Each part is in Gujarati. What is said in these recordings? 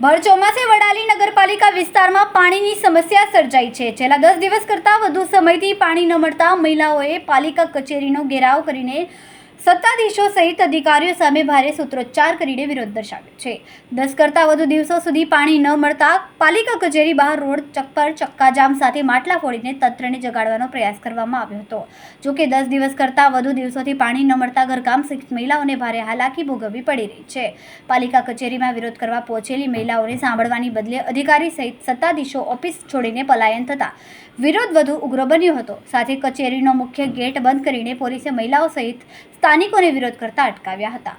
ભર ચોમાસે વડાલી નગરપાલિકા વિસ્તારમાં પાણીની સમસ્યા સર્જાઈ છે. છેલ્લા દસ દિવસ કરતાં વધુ સમયથી પાણી ન મળતા મહિલાઓએ પાલિકા કચેરીનો ઘેરાવ કરીને સત્તાધીશો સહિત અધિકારીઓ સામે ભારે સૂત્રોચ્ચાર કરીને વિરોધ દર્શાવ્યો છે. દસ કરતાં વધુ દિવસો સુધી પાણી ન મળતા પાલિકા કચેરી બહાર રોડ ચક્કર, ચક્કાજામ સાથે માટલા ફોડીને તંત્રને જગાડવાનો પ્રયાસ કરવામાં આવ્યો હતો. જો કે દસ દિવસ કરતાં વધુ દિવસોથી પાણી ન મળતા ઘરકામ સહિત મહિલાઓને ભારે હાલાકી ભોગવવી પડી રહી છે. પાલિકા કચેરીમાં વિરોધ કરવા પહોંચેલી મહિલાઓને સાંભળવાની બદલે અધિકારી સહિત સત્તાધીશો ઓફિસ છોડીને પલાયન થતા વિરોધ વધુ ઉગ્ર બન્યો હતો. સાથે કચેરીનો મુખ્ય ગેટ બંધ કરીને પોલીસે મહિલાઓ સહિત સ્થાનિકોને વિરોધ કરતા અટકાવ્યા હતા.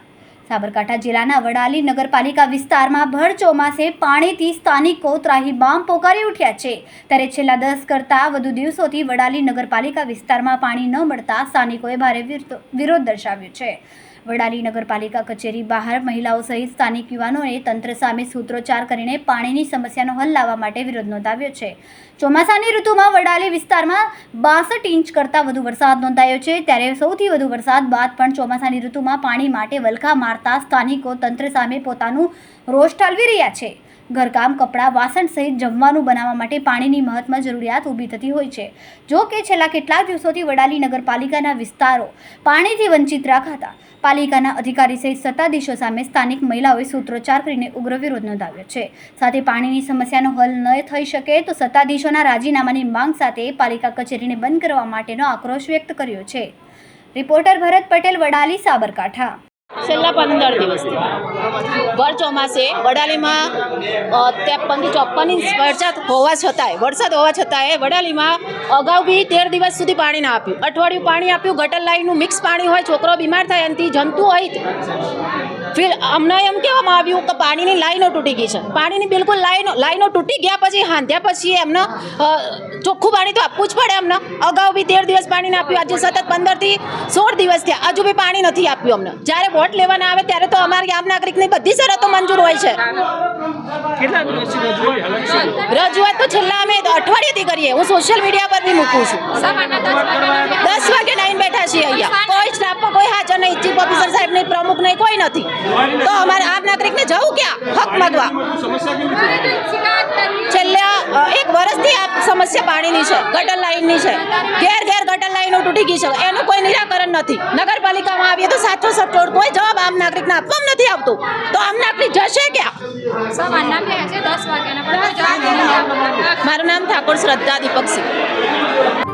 સાબરકાંઠા જિલ્લાના વડાલી નગરપાલિકા વિસ્તારમાં ભર ચોમાસે પાણીથી સ્થાનિકો ત્રાહીમામ પોકારી ઉઠ્યા છે. ત્યારે છેલ્લા દસ કરતાં વધુ દિવસોથી વડાલી નગરપાલિકા વિસ્તારમાં પાણી ન મળતા સ્થાનિકોએ ભારે વિરો- વિરોધ દર્શાવ્યો છે. વડાલી નગરપાલિકા કચેરી બહાર મહિલાઓ સહિત સ્થાનિક યુવાનોએ તંત્ર સામે સૂત્રોચ્ચાર કરીને પાણીની સમસ્યાનો હલ લાવવા માટે વિરોધ નોંધાવ્યો છે. ચોમાસાની ઋતુમાં વડાલી વિસ્તારમાં બાસઠ ઇંચ કરતાં વધુ વરસાદ નોંધાયો છે. ત્યારે સૌથી વધુ વરસાદ બાદ પણ ચોમાસાની ઋતુમાં પાણી માટે વલખા મારતા સ્થાનિકો તંત્ર સામે પોતાનું રોષ ઠાલવી રહ્યા છે. ઘરકામ, કપડાં, વાસણ સહિત જમવાનું બનાવવા માટે પાણીની મહત્તમ જરૂરિયાત ઊભી થતી હોય છે. જો કે છેલ્લા કેટલાક દિવસોથી વડાલી નગરપાલિકાના વિસ્તારો પાણીથી વંચિત રાખાતા પાલિકાના અધિકારી સહિત સત્તાધીશો સામે સ્થાનિક મહિલાઓએ સૂત્રોચ્ચાર કરીને ઉગ્ર વિરોધ નોંધાવ્યો છે. સાથે પાણીની સમસ્યાનો હલ ન થઈ શકે તો સત્તાધીશોના રાજીનામાની માંગ સાથે પાલિકા કચેરીને બંધ કરવા માટેનો આક્રોશ વ્યક્ત કર્યો છે. રિપોર્ટર ભરત પટેલ, વડાલી, સાબરકાંઠા. છેલ્લા પંદર દિવસથી. ભર ચોમાસે વડાલીમાં ત્રેપનથી ચોપન ઇંચ વરસાદ હોવા છતાંય, વરસાદ હોવા છતાંય વડાલીમાં અગાઉ બી તેર દિવસ સુધી પાણી ના આપ્યું. અઠવાડિયું પાણી આપ્યું, ગટર લાઈનનું મિક્સ પાણી હોય, છોકરો બીમાર થાય એનાથી જંતુ હોય. ફિર અમને એમ કહેવામાં આવ્યું કે પાણીની લાઈનો તૂટી ગઈ છે. પાણીની બિલકુલ લાઈનો લાઈનો તૂટી ગયા પછી, હાંધ્યા પછી એમને ચોખ્ખું પાણી તો આપવું જ પડે એમને અગાઉ બી તેર દિવસ પાણી ના આપ્યું, આજે સતત પંદરથી સોળ દિવસ થયા. હજુ બી પાણી નથી આપ્યું અમને. જ્યારે વોટ લેવાના આવે ત્યારે તો અમારી આમ નાગરિકની બધી શરતો મંજૂર હોય છે. રજૂઆત તો છેલ્લા અમે અઠવાડિયેથી કરીએ. હું સોશિયલ મીડિયા પર બી મૂકું છું. દસ વાગે નાઈન બેઠા છીએ અહીંયા. કોઈ સ્ટાફમાં કોઈ હાજર નહીં. ચીફ ઓફિસર સાહેબ નહીં પ્રમુખ નહીં કોઈ નથી. તો અમારે આમ નાગરિકને જવું ક્યાં? હક માગવા. છેલ્લા એક વર્ષથી આ સમસ્યા પાણીની છે ગટર લાઈનની છે. ઘેર ઘેર ગટર લાઈનો તૂટી ગઈ છે. એનું કોઈ નિરાકરણ નથી. નગરપાલિકામાં આવીએ તો સાચો સચોટ કોઈ જવાબ આમ નાગરિકને આપવામાં નથી આવતું. તો આમ નાગરિક જશે ક્યાં. મારું નામ ઠાકોર શ્રદ્ધા દીપકસિંહ.